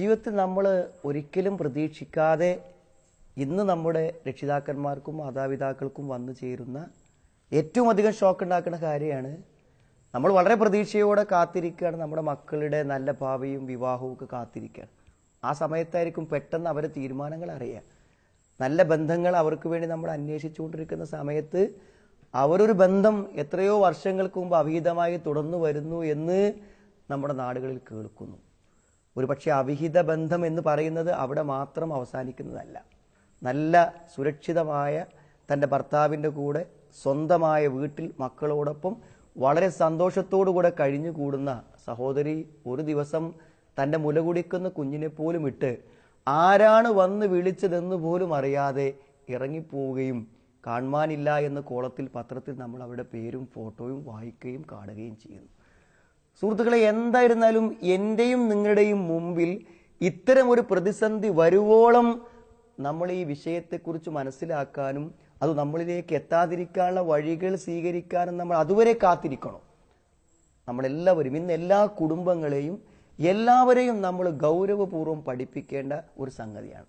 ജീവിതത്തിൽ നമ്മൾ ഒരിക്കലും പ്രതീക്ഷിക്കാതെ ഇന്ന് നമ്മുടെ രക്ഷിതാക്കന്മാർക്കും മാതാപിതാക്കൾക്കും വന്നു ചേരുന്ന ഏറ്റവും അധികം ഷോക്ക് ഉണ്ടാക്കുന്ന കാര്യമാണ് നമ്മൾ വളരെ പ്രതീക്ഷയോടെ കാത്തിരിക്കുകയാണ്. നമ്മുടെ മക്കളുടെ നല്ല ഭാവിയും വിവാഹവും ഒക്കെ കാത്തിരിക്കുകയാണ്. ആ സമയത്തായിരിക്കും പെട്ടെന്ന് അവരെ തീരുമാനങ്ങൾ അറിയാം നല്ല ബന്ധങ്ങൾ അവർക്ക് വേണ്ടി നമ്മൾ അന്വേഷിച്ചുകൊണ്ടിരിക്കുന്ന സമയത്ത് അവരൊരു ബന്ധം എത്രയോ വർഷങ്ങൾക്ക് മുമ്പ് അവിഹിതമായി തുടർന്നു വരുന്നു എന്ന് നമ്മുടെ നാടുകളിൽ കേൾക്കുന്നു. ഒരു പക്ഷേ അവിഹിത ബന്ധം എന്ന് പറയുന്നത് അവിടെ മാത്രം അവസാനിക്കുന്നതല്ല. നല്ല സുരക്ഷിതമായ തന്റെ ഭർത്താവിന്റെ കൂടെ സ്വന്തമായ വീട്ടിൽ മക്കളോടൊപ്പം വളരെ സന്തോഷത്തോടു കൂടെ കഴിഞ്ഞുകൂടുന്ന സഹോദരി ഒരു ദിവസം തന്റെ മുലകുടിക്കുന്ന കുഞ്ഞിനെ പോലും ഇട്ട് ആരാണ് വന്ന് വിളിച്ചതെന്ന് പോലും അറിയാതെ ഇറങ്ങിപ്പോവുകയും കാണുവാനില്ല എന്ന കോളത്തിൽ പത്രത്തിൽ നമ്മൾ അവരുടെ പേരും ഫോട്ടോയും വായിക്കുകയും കാണുകയും ചെയ്യുന്നു. സുഹൃത്തുക്കളെ എന്തായിരുന്നാലും എന്റെയും നിങ്ങളുടെയും മുമ്പിൽ ഇത്തരം ഒരു പ്രതിസന്ധി വരുവോളം നമ്മൾ ഈ വിഷയത്തെക്കുറിച്ച് മനസ്സിലാക്കാനും അത് നമ്മളിലേക്ക് എത്താതിരിക്കാനുള്ള വഴികൾ സ്വീകരിക്കാനും നമ്മൾ അതുവരെ കാത്തിരിക്കണം. നമ്മളെല്ലാവരും ഇന്ന് എല്ലാ കുടുംബങ്ങളെയും എല്ലാവരെയും നമ്മൾ ഗൗരവപൂർവം പഠിപ്പിക്കേണ്ട ഒരു സംഗതിയാണ്.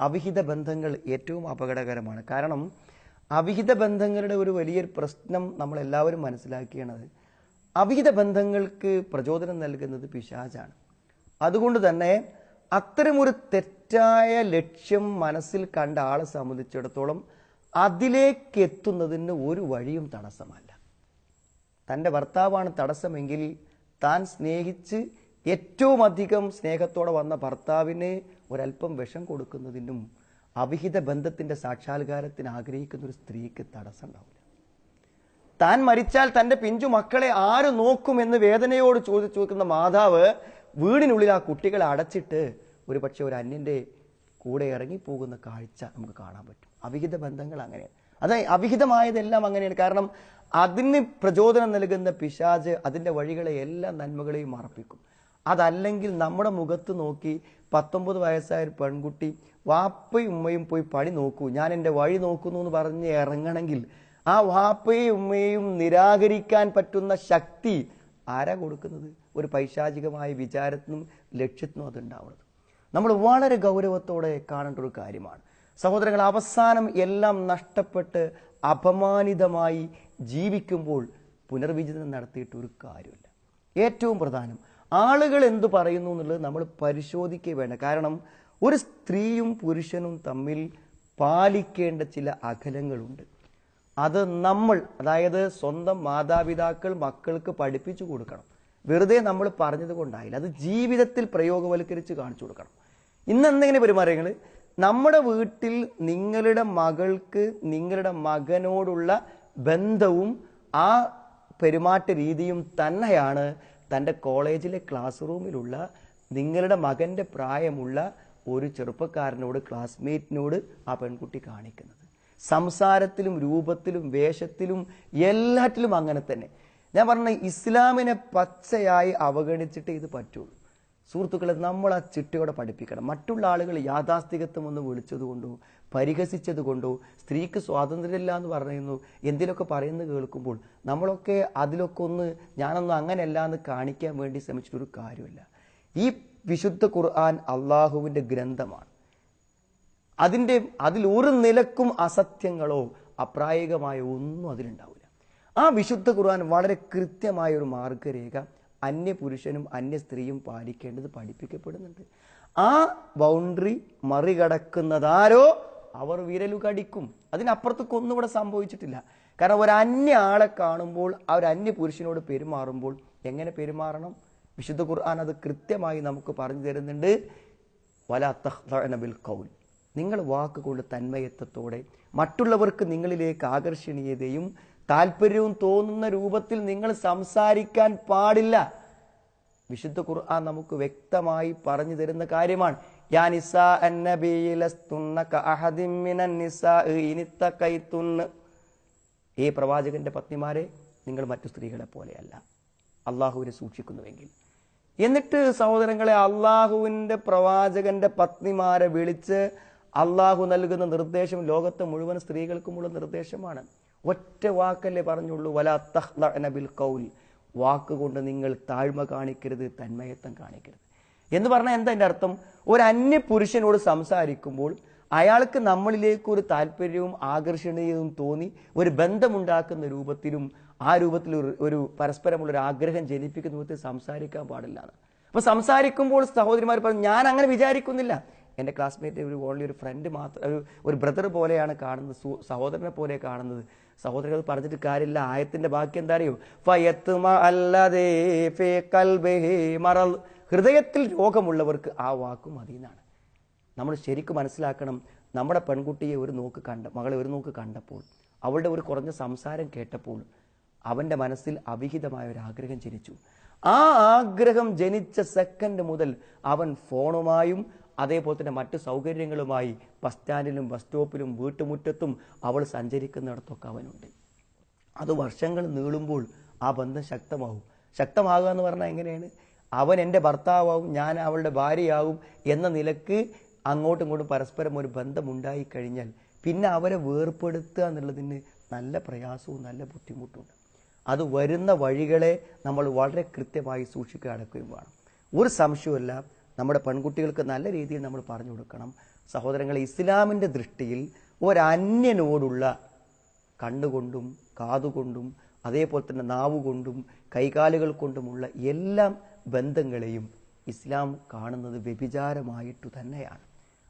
അവിഹിത ബന്ധങ്ങൾ ഏറ്റവും അപകടകരമാണ്. കാരണം അവിഹിത ബന്ധങ്ങളുടെ ഒരു വലിയൊരു പ്രശ്നം നമ്മൾ എല്ലാവരും മനസ്സിലാക്കിയത് അവിഹിത ബന്ധങ്ങൾക്ക് പ്രചോദനം നൽകുന്നത് പിശാചാണ്. അതുകൊണ്ട് തന്നെ അത്തരമൊരു തെറ്റായ ലക്ഷ്യം മനസ്സിൽ കണ്ട ആളെ സംബന്ധിച്ചിടത്തോളം അതിലേക്ക് എത്തുന്നതിന് ഒരു വഴിയും തടസ്സമല്ല. തന്റെ ഭർത്താവാണ് തടസ്സമെങ്കിൽ താൻ സ്നേഹിച്ച് ഏറ്റവും അധികം സ്നേഹത്തോടെ വന്ന ഭർത്താവിന് ഒരല്പം വിഷം കൊടുക്കുന്നതിനും അവിഹിത ബന്ധത്തിന്റെ സാക്ഷാത്കാരത്തിന് ആഗ്രഹിക്കുന്ന ഒരു സ്ത്രീക്ക് തടസ്സം ഉണ്ടാവില്ല. താൻ മരിച്ചാൽ തന്റെ പിഞ്ചു മക്കളെ ആര് നോക്കുമെന്ന് വേദനയോട് ചോദിച്ചു നോക്കുന്ന മാതാവ് വീടിനുള്ളിൽ ആ കുട്ടികളെ അടച്ചിട്ട് ഒരു പക്ഷേ ഒരു അന്യന്റെ കൂടെ ഇറങ്ങിപ്പോകുന്ന കാഴ്ച നമുക്ക് കാണാൻ പറ്റും. അവിഹിത ബന്ധങ്ങൾ അങ്ങനെയാണ് അത് അവിഹിതമായതെല്ലാം അങ്ങനെയാണ്. കാരണം അതിന് പ്രചോദനം നൽകുന്ന പിശാജ് അതിന്റെ വഴികളെ എല്ലാ നന്മകളെയും മറപ്പിക്കും. അതല്ലെങ്കിൽ നമ്മുടെ മുഖത്ത് നോക്കി പത്തൊമ്പത് വയസ്സായ ഒരു പെൺകുട്ടി വാപ്പയും ഉമ്മയും പോയി പണി നോക്കൂ. ഞാൻ എന്റെ വഴി നോക്കുന്നു എന്ന് പറഞ്ഞ് ഇറങ്ങണമെങ്കിൽ ആ വാപ്പയും ഉമ്മയും നിരാകരിക്കാൻ പറ്റുന്ന ശക്തി ആരാ കൊടുക്കുന്നത്? ഒരു പൈശാചികമായ വിചാരത്തിനും ലക്ഷ്യത്തിനും അതുണ്ടാവുന്നത് നമ്മൾ വളരെ ഗൗരവത്തോടെ കാണേണ്ട ഒരു കാര്യമാണ്. സഹോദരങ്ങൾ അവസാനം എല്ലാം നഷ്ടപ്പെട്ട് അപമാനിതമായി ജീവിക്കുമ്പോൾ പുനർവിചിതനം നടത്തിയിട്ട് ഒരു കാര്യമില്ല. ഏറ്റവും പ്രധാനം ആളുകൾ എന്തു പറയുന്നു എന്നുള്ളത് നമ്മൾ പരിശോധിക്കുക വേണ്ട. കാരണം ഒരു സ്ത്രീയും പുരുഷനും തമ്മിൽ പാലിക്കേണ്ട ചില അകലങ്ങളുണ്ട്. അത് നമ്മൾ അതായത് സ്വന്തം മാതാപിതാക്കൾ മക്കൾക്ക് പഠിപ്പിച്ചു കൊടുക്കണം. വെറുതെ നമ്മൾ പറഞ്ഞത് കൊണ്ടായില്ല. അത് ജീവിതത്തിൽ പ്രയോഗവൽക്കരിച്ച് കാണിച്ചു കൊടുക്കണം. ഇന്ന് എന്തെങ്കിലും പെരുമാറിയങ്ങൾ നമ്മുടെ വീട്ടിൽ നിങ്ങളുടെ മകൾക്ക് നിങ്ങളുടെ മകനോടുള്ള ബന്ധവും ആ പെരുമാറ്റ രീതിയും തന്നെയാണ് തന്റെ കോളേജിലെ ക്ലാസ് റൂമിലുള്ള നിങ്ങളുടെ മകന്റെ പ്രായമുള്ള ഒരു ചെറുപ്പക്കാരനോട് ക്ലാസ്മേറ്റിനോട് ആ പെൺകുട്ടി കാണിക്കുന്നത്. സംസാരത്തിലും രൂപത്തിലും വേഷത്തിലും എല്ലാറ്റിലും അങ്ങനെ തന്നെ. ഞാൻ പറഞ്ഞ ഇസ്ലാമിനെ പച്ചയായി അവഗണിച്ചിട്ട് ഇത് പറ്റുള്ളൂ. സുഹൃത്തുക്കളെ നമ്മൾ ആ ചിട്ടയോടെ പഠിപ്പിക്കണം. മറ്റുള്ള ആളുകൾ യാഥാസ്ഥികത്വം ഒന്ന് വിളിച്ചത് കൊണ്ടോ പരിഹസിച്ചത് കൊണ്ടോ സ്ത്രീക്ക് സ്വാതന്ത്ര്യമില്ല എന്ന് പറയുന്നു എന്തിലൊക്കെ പറയുന്നത് കേൾക്കുമ്പോൾ നമ്മളൊക്കെ അതിലൊക്കെ ഒന്ന് ഞാനൊന്നും അങ്ങനെയല്ല എന്ന് കാണിക്കാൻ വേണ്ടി ശ്രമിച്ചിട്ടൊരു കാര്യമില്ല. ഈ വിശുദ്ധ ഖുർആൻ അള്ളാഹുവിന്റെ ഗ്രന്ഥമാണ്. അതിന്റെ അതിൽ ഒരു നിലക്കും അസത്യങ്ങളോ അപ്രായകമായ ഒന്നും അതിലുണ്ടാവില്ല. ആ വിശുദ്ധ ഖുർആൻ വളരെ കൃത്യമായ ഒരു മാർഗരേഖ അന്യ പുരുഷനും അന്യ സ്ത്രീയും പാലിക്കേണ്ടത് പഠിപ്പിക്കപ്പെടുന്നുണ്ട്. ആ ബൗണ്ടറി മറികടക്കുന്നതാരോ അവർ വിരലുകടിക്കും അതിനപ്പുറത്തേക്ക് ഒന്നും ഇവിടെ സംഭവിച്ചിട്ടില്ല. കാരണം ഒരു അന്യ ആളെ കാണുമ്പോൾ ആ ഒരു അന്യ പുരുഷനോട് പെരുമാറുമ്പോൾ എങ്ങനെ പെരുമാറണം? വിശുദ്ധ ഖുർആൻ അത് കൃത്യമായി നമുക്ക് പറഞ്ഞു തരുന്നുണ്ട്. വല തഹ്ബിൽ കൗൽ നിങ്ങൾ വാക്കുകൊണ്ട് തന്മയത്വത്തോടെ മറ്റുള്ളവർക്ക് നിങ്ങളിലേക്ക് ആകർഷണീയതയും താല്പര്യവും തോന്നുന്ന രൂപത്തിൽ നിങ്ങൾ സംസാരിക്കാൻ പാടില്ല. വിശുദ്ധ ഖുർആൻ നമുക്ക് വ്യക്തമായി പറഞ്ഞു തരുന്ന കാര്യമാണ്. ഏ പ്രവാചകന്റെ പത്നിമാരെ നിങ്ങൾ മറ്റു സ്ത്രീകളെ പോലെയല്ല. അള്ളാഹുവിനെ സൂക്ഷിക്കുന്നുവെങ്കിൽ. എന്നിട്ട് സഹോദരങ്ങളെ അള്ളാഹുവിന്റെ പ്രവാചകന്റെ പത്നിമാരെ വിളിച്ച് അള്ളാഹു നൽകുന്ന നിർദ്ദേശം ലോകത്തെ മുഴുവൻ സ്ത്രീകൾക്കുമുള്ള നിർദ്ദേശമാണ്. ഒറ്റ വാക്കല്ലേ പറഞ്ഞുള്ളൂ വലാ തഹ്ലബിൽ ബിൽ കൗൽ വാക്കുകൊണ്ട് നിങ്ങൾ താഴ്മ കാണിക്കരുത് തന്മയത്വം കാണിക്കരുത്. എന്ന് പറഞ്ഞാൽ എന്താ എന്റെ അർത്ഥം? ഒരു അന്യ പുരുഷനോട് സംസാരിക്കുമ്പോൾ അയാൾക്ക് നമ്മളിലേക്ക് ഒരു താല്പര്യവും ആകർഷണീയവും തോന്നി ഒരു ബന്ധമുണ്ടാക്കുന്ന രൂപത്തിലും ആ രൂപത്തിൽ ഒരു- പരസ്പരമുള്ള ഒരു ആഗ്രഹം ജനിപ്പിക്കുന്ന രൂപത്തിൽ സംസാരിക്കാൻ പാടില്ല അപ്പൊ സംസാരിക്കുമ്പോൾ സഹോദരിമാർ പറഞ്ഞു ഞാൻ അങ്ങനെ വിചാരിക്കുന്നില്ല. എന്റെ ക്ലാസ്മേറ്റ് ഒരു ഓൺലി ഒരു ഫ്രണ്ട് മാത്രം ഒരു ഒരു ബ്രദർ പോലെയാണ് കാണുന്നത് സഹോദരനെ പോലെ കാണുന്നത്. സഹോദരൻ അത് പറഞ്ഞിട്ട് കാര്യമില്ല ആയത്തിന്റെ ബാക്കി എന്താ അറിയോ ഫയത്തുമ അല്ലതേ മറൽ. ഹൃദയത്തിൽ രോഗമുള്ളവർക്ക് ആ വാക്ക് മതിയെന്നാണ് നമ്മൾ ശരിക്കും മനസ്സിലാക്കണം നമ്മുടെ പെൺകുട്ടിയെ ഒരു നോക്ക് കണ്ട മകളെ ഒരു നോക്ക് കണ്ടപ്പോൾ അവളുടെ ഒരു കുറഞ്ഞ സംസാരം കേട്ടപ്പോൾ അവന്റെ മനസ്സിൽ അവിഹിതമായ ഒരു ആഗ്രഹം ജനിച്ചു. ആ ആഗ്രഹം ജനിച്ച സെക്കൻഡ് മുതൽ അവൻ ഫോണുമായും അതേപോലെ തന്നെ മറ്റു സൗകര്യങ്ങളുമായി ബസ് സ്റ്റാൻഡിലും ബസ് സ്റ്റോപ്പിലും വീട്ടുമുറ്റത്തും അവൾ സഞ്ചരിക്കുന്നിടത്തൊക്കെ അവനുണ്ട്. അത് വർഷങ്ങൾ നീളുമ്പോൾ ആ ബന്ധം ശക്തമാവും. ശക്തമാകുക എന്ന് പറഞ്ഞാൽ എങ്ങനെയാണ്? അവൻ എന്റെ ഭർത്താവാവും ഞാൻ അവളുടെ ഭാര്യയാവും എന്ന നിലയ്ക്ക് അങ്ങോട്ടും ഇങ്ങോട്ടും പരസ്പരം ഒരു ബന്ധമുണ്ടായി കഴിഞ്ഞാൽ പിന്നെ അവരെ വേർപ്പെടുത്തുക എന്നുള്ളതിന് നല്ല പ്രയാസവും നല്ല ബുദ്ധിമുട്ടുണ്ട് അത് വരുന്ന വഴികളെ നമ്മൾ വളരെ കൃത്യമായി സൂക്ഷിക്കുക അടക്കുകയും വേണം. ഒരു സംശയവുമല്ല. നമ്മുടെ പെൺകുട്ടികൾക്ക് നല്ല രീതിയിൽ നമ്മൾ പറഞ്ഞു കൊടുക്കണം. സഹോദരങ്ങളെ ഇസ്ലാമിന്റെ ദൃഷ്ടിയിൽ ഒരന്യനോടുള്ള കണ്ണുകൊണ്ടും കാതുകൊണ്ടും അതേപോലെ തന്നെ നാവുകൊണ്ടും കൈകാലുകൾ കൊണ്ടുമുള്ള എല്ലാ ബന്ധങ്ങളെയും ഇസ്ലാം കാണുന്നത് വ്യഭിചാരമായിട്ടു തന്നെയാണ്.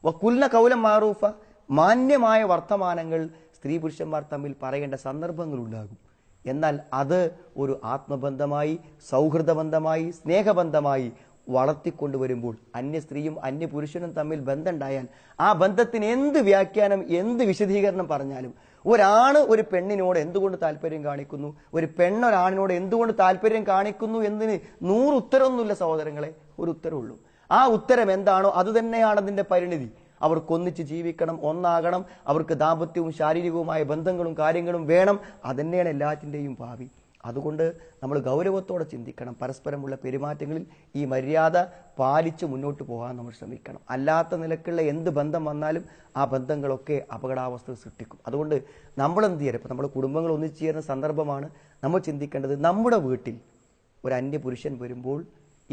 വക്കുലിന കൗലം മാറൂഫ മാന്യമായ വർത്തമാനങ്ങൾ സ്ത്രീ പുരുഷന്മാർ തമ്മിൽ പറയേണ്ട സന്ദർഭങ്ങളുണ്ടാകും. എന്നാൽ അത് ഒരു ആത്മബന്ധമായി സൗഹൃദബന്ധമായി സ്നേഹബന്ധമായി വളർത്തിക്കൊണ്ടുവരുമ്പോൾ അന്യ സ്ത്രീയും അന്യ പുരുഷനും തമ്മിൽ ബന്ധമുണ്ടായാൽ ആ ബന്ധത്തിന് എന്ത് വ്യാഖ്യാനം എന്ത് വിശദീകരണം പറഞ്ഞാലും ഒരാണ് ഒരു പെണ്ണിനോട് എന്തുകൊണ്ട് താല്പര്യം കാണിക്കുന്നു? ഒരു പെണ്ണൊരാണിനോട് എന്തുകൊണ്ട് താല്പര്യം കാണിക്കുന്നു എന്നതിന് നൂറ് ഉത്തരമൊന്നുമില്ല സഹോദരങ്ങളെ ഒരു ഉത്തരവുള്ളൂ. ആ ഉത്തരം എന്താണോ അത് തന്നെയാണ് അതിന്റെ പരിണിതി. അവർക്ക് ഒന്നിച്ച് ജീവിക്കണം ഒന്നാകണം അവർക്ക് ദാമ്പത്യവും ശാരീരികവുമായ ബന്ധങ്ങളും കാര്യങ്ങളും വേണം അതന്നെയാണ് എല്ലാറ്റിന്റെയും ഭാവി. അതുകൊണ്ട് നമ്മൾ ഗൗരവത്തോടെ ചിന്തിക്കണം. പരസ്പരമുള്ള പെരുമാറ്റങ്ങളിൽ ഈ മര്യാദ പാലിച്ച് മുന്നോട്ട് പോകാൻ നമ്മൾ ശ്രമിക്കണം. അല്ലാത്ത നിലക്കുള്ള എന്ത് ബന്ധം വന്നാലും ആ ബന്ധങ്ങളൊക്കെ അപകടാവസ്ഥ സൃഷ്ടിക്കും. അതുകൊണ്ട് നമ്മൾ എന്ത് ചെയ്യണം? ഇപ്പം നമ്മുടെ കുടുംബങ്ങൾ ഒന്നിച്ചു ചേരുന്ന സന്ദർഭമാണ് നമ്മൾ ചിന്തിക്കേണ്ടത് നമ്മുടെ വീട്ടിൽ ഒരു അന്യപുരുഷൻ വരുമ്പോൾ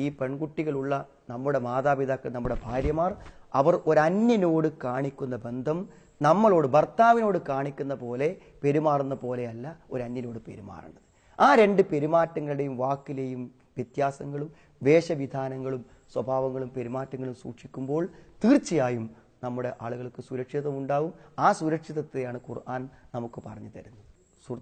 ഈ പെൺകുട്ടികളുള്ള നമ്മുടെ മാതാപിതാക്കൾ നമ്മുടെ ഭാര്യമാർ അവർ ഒരു അന്യനോട് കാണിക്കുന്ന ബന്ധം നമ്മളോട് ഭർത്താവിനോട് കാണിക്കുന്ന പോലെ പെരുമാറുന്ന പോലെയല്ല ഒരു അന്യനോട് പെരുമാറേണ്ടത്. ആ രണ്ട് പെരുമാറ്റങ്ങളുടെയും വാക്കിലെയും വ്യത്യാസങ്ങളും വേഷവിധാനങ്ങളും സ്വഭാവങ്ങളും പെരുമാറ്റങ്ങളും സൂക്ഷിക്കുമ്പോൾ തീർച്ചയായും നമ്മുടെ ആളുകൾക്ക് സുരക്ഷിതം ഉണ്ടാവും. ആ സുരക്ഷിതത്തെയാണ് ഖുർആൻ നമുക്ക് പറഞ്ഞു തരുന്നത്.